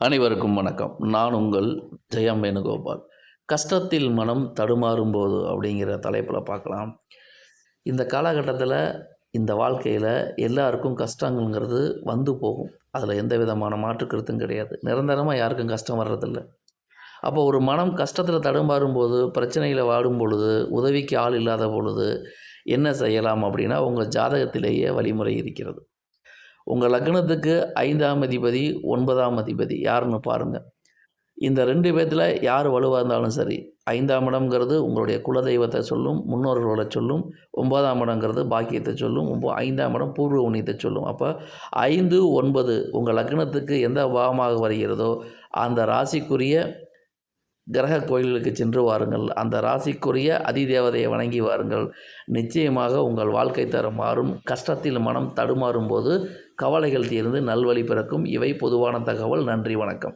அனைவருக்கும் வணக்கம். நான் உங்கள் ஜெயம் வேணுகோபால். கஷ்டத்தில் மனம் தடுமாறும் போது அப்படிங்கிற தலைப்பில் பார்க்கலாம். இந்த காலகட்டத்தில் இந்த வாழ்க்கையில் எல்லாருக்கும் கஷ்டங்கிறது வந்து போகும். அதில் எந்த விதமான மாற்று கருத்தும் கிடையாது. நிரந்தரமாக யாருக்கும் கஷ்டம் வர்றதில்ல. அப்போ ஒரு மனம் கஷ்டத்தில் தடுமாறும் போது பிரச்சனையில் வாடும் பொழுது உதவிக்கு ஆள் இல்லாத பொழுது என்ன செய்யலாம் அப்படின்னா உங்கள் ஜாதகத்திலேயே வழிமுறை இருக்கிறது. உங்கள் லக்னத்துக்கு ஐந்தாம் அதிபதி ஒன்பதாம் அதிபதி யாருன்னு பாருங்கள் இந்த ரெண்டு பேர்த்தில் யார் வலுவாக இருந்தாலும் சரி ஐந்தாம் இடம்ங்கிறது உங்களுடைய குலதெய்வத்தை சொல்லும் முன்னோர்களை சொல்லும் ஒன்பதாம் இடங்கிறது பாக்கியத்தை சொல்லும் ஒம்போ ஐந்தாம் இடம் பூர்வ உண்ணியத்தை சொல்லும். அப்போ ஐந்து ஒன்பது உங்கள் லக்னத்துக்கு எந்த பாவமாக வருகிறதோ அந்த ராசிக்குரிய கிரக கோயில்களுக்கு சென்று வாருங்கள். அந்த ராசிக்குரிய அதிதேவதையை வணங்கி வாருங்கள். நிச்சயமாக உங்கள் வாழ்க்கை தரம் மாறும். கஷ்டத்தில் மனம் தடுமாறும் போது கவலைகள் தீர்ந்து நல்வழி பிறக்கும். இவை பொதுவான தகவல். நன்றி வணக்கம்.